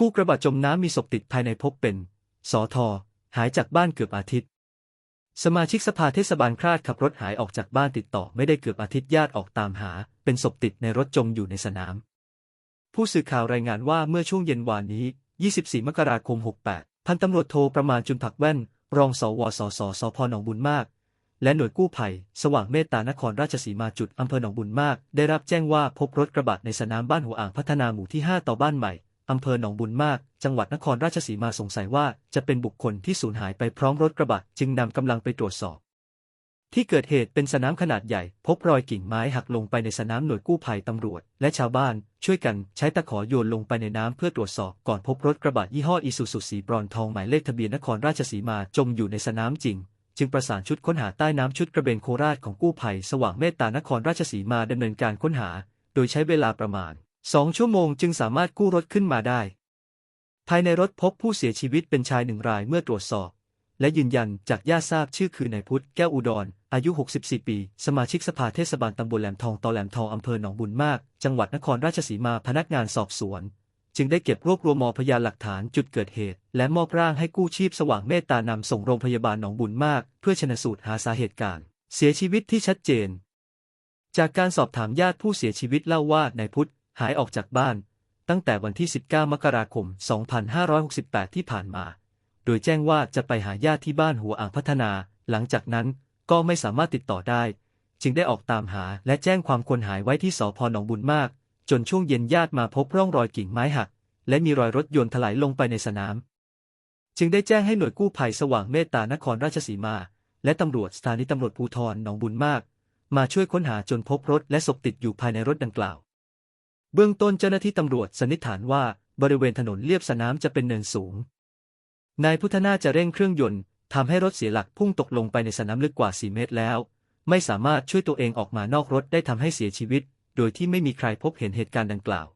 กู้กระบะจมน้ำมีศพติดภายในพบเป็นสอทอหายจากบ้านเกือบอาทิตย์ สมาชิกสภาเทศบาลคราดขับรถหายออกจากบ้านติดต่อไม่ได้เกือบอาทิตย์ญาติออกตามหา เป็นศพติดในรถจมอยู่ในสนาม ผู้สื่อข่าวรายงานว่าเมื่อช่วงเย็นวานนี้ 24 มกราคม 68 พันตำรวจโทประมาณจุนผักแว่น รองสวสสสพหนองบุญมาก และหน่วยกู้ภัย สว่างเมตตานครราชสีมาจุดอำเภอหนองบุญมาก ได้รับแจ้งว่าพบรถกระบะในสนามบ้านหัวอ่างพัฒนาหมู่ที่ 5 ต่อบ้านใหม่ อำเภอหนองบุญมาก จังหวัดนครราชสีมาสงสัยว่าจะเป็นบุคคลที่สูญหายไปพร้อมรถกระบะจึงนำกำลังไปตรวจสอบ ที่เกิดเหตุเป็นสนามขนาดใหญ่ พบรอยกิ่งไม้หักลงไปในสนามหน่วยกู้ภัยตำรวจ และชาวบ้านช่วยกันใช้ตะขอโยนลงไปในน้ำเพื่อตรวจสอบก่อนพบรถกระบะยี่ห้ออีซูซูสีบรอนทองหมายเลขทะเบียนนครราชสีมาจมอยู่ในสนามจริงจึงประสานชุดค้นหาใต้น้ำชุดกระเบนโคราชของกู้ภัย สว่างเมตตานครราชสีมาดำเนินการค้นหา โดยใช้เวลาประมาณ 2ชั่วโมงจึงสามารถกู้รถขึ้นมาได้ ภายในรถพบผู้เสียชีวิตเป็นชายหนึ่งรายเมื่อตรวจสอบ และยืนยันจากญาติทราบชื่อคือนายพุทธแก้วอุดร อายุ 64 ปี สมาชิกสภาเทศบาลตำบลแหลมทองตอแหลมทองอำเภอหนองบุญมาก จังหวัดนครราชสีมาพนักงานสอบสวน จึงได้เก็บรวบรวมมพยานหลักฐานจุดเกิดเหตุ และมอบร่างให้กู้ชีพสว่างเมตตานำส่งโรงพยาบาลหนองบุญมาก เพื่อชนสูตรหาสาเหตุการเสียชีวิตที่ชัดเจน จากการสอบถามญาติผู้เสียชีวิตเล่าว่านายพุทธ หายออกจากบ้าน ตั้งแต่วันที่ 19 มกราคม 2568 ที่ผ่านมา โดยแจ้งว่าจะไปหาญาติที่บ้านหัวอ่างพัฒนา หลังจากนั้นก็ไม่สามารถติดต่อได้ จึงได้ออกตามหาและแจ้งความคนหายไว้ที่สพหนองบุญมาก จนช่วงเย็นญาติมาพบร่องรอยกิ่งไม้หัก และมีรอยรถยนต์ถลายลงไปในสนาม จึงได้แจ้งให้หน่วยกู้ภัยสว่างเมตตานครราชสีมา และตำรวจสถานีตำรวจภูธรหนองบุญมาก มาช่วยค้นหาจนพบรถและศพติดอยู่ภายในรถดังกล่าว เบื้องต้นเจ้าหน้าที่ตำรวจสันนิษฐานว่าบริเวณถนนเลียบสนามจะเป็นเนินสูง นายพุทธนาจะเร่งเครื่องยนต์ทำให้รถเสียหลักพุ่งตกลงไปในสนามลึกกว่า 4 เมตรแล้ว ไม่สามารถช่วยตัวเองออกมานอกรถได้ทำให้เสียชีวิต โดยที่ไม่มีใครพบเห็นเหตุการณ์ดังกล่าว